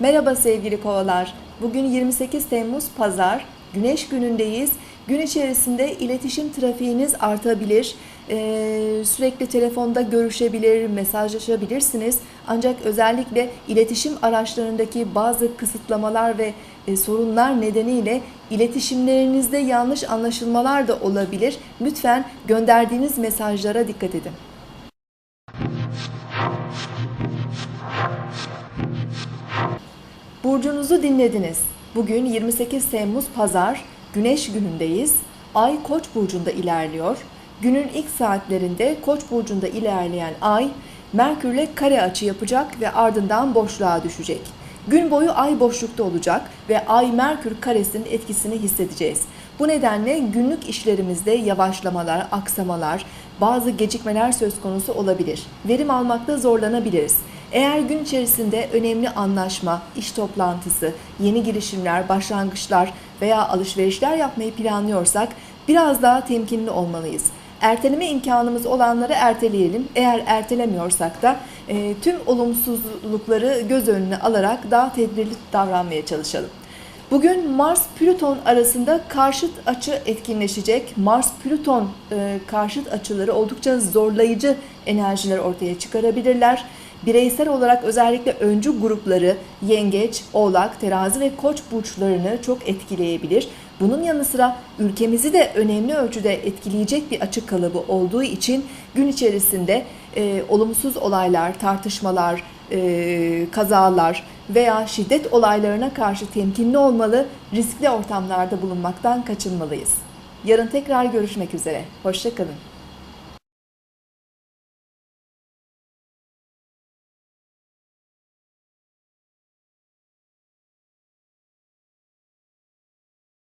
Merhaba sevgili kovalar. Bugün 28 Temmuz Pazar. Güneş günündeyiz. Gün içerisinde iletişim trafiğiniz artabilir. Ee, sürekli telefonda görüşebilir, mesajlaşabilirsiniz. Ancak özellikle iletişim araçlarındaki bazı kısıtlamalar ve e, sorunlar nedeniyle iletişimlerinizde yanlış anlaşılmalar da olabilir. Lütfen gönderdiğiniz mesajlara dikkat edin. Burcunuzu dinlediniz. Bugün 28 Temmuz Pazar, Güneş günündeyiz. Ay Koç burcunda ilerliyor. Günün ilk saatlerinde Koç burcunda ilerleyen Ay, Merkürle kare açı yapacak ve ardından boşluğa düşecek. Gün boyu Ay boşlukta olacak ve Ay Merkür karesinin etkisini hissedeceğiz. Bu nedenle günlük işlerimizde yavaşlamalar, aksamalar, bazı gecikmeler söz konusu olabilir. Verim almakta zorlanabiliriz. Eğer gün içerisinde önemli anlaşma, iş toplantısı, yeni girişimler, başlangıçlar veya alışverişler yapmayı planlıyorsak biraz daha temkinli olmalıyız. Erteleme imkanımız olanları erteleyelim. Eğer ertelemiyorsak da e, tüm olumsuzlukları göz önüne alarak daha tedbirli davranmaya çalışalım. Bugün Mars-Plüton arasında karşıt açı etkinleşecek. Mars-Plüton e, karşıt açıları oldukça zorlayıcı enerjiler ortaya çıkarabilirler. Bireysel olarak özellikle öncü grupları yengeç, oğlak, terazi ve koç burçlarını çok etkileyebilir. Bunun yanı sıra ülkemizi de önemli ölçüde etkileyecek bir açık kalıbı olduğu için gün içerisinde e, olumsuz olaylar, tartışmalar, e, kazalar veya şiddet olaylarına karşı temkinli olmalı, riskli ortamlarda bulunmaktan kaçınmalıyız. Yarın tekrar görüşmek üzere. Hoşçakalın.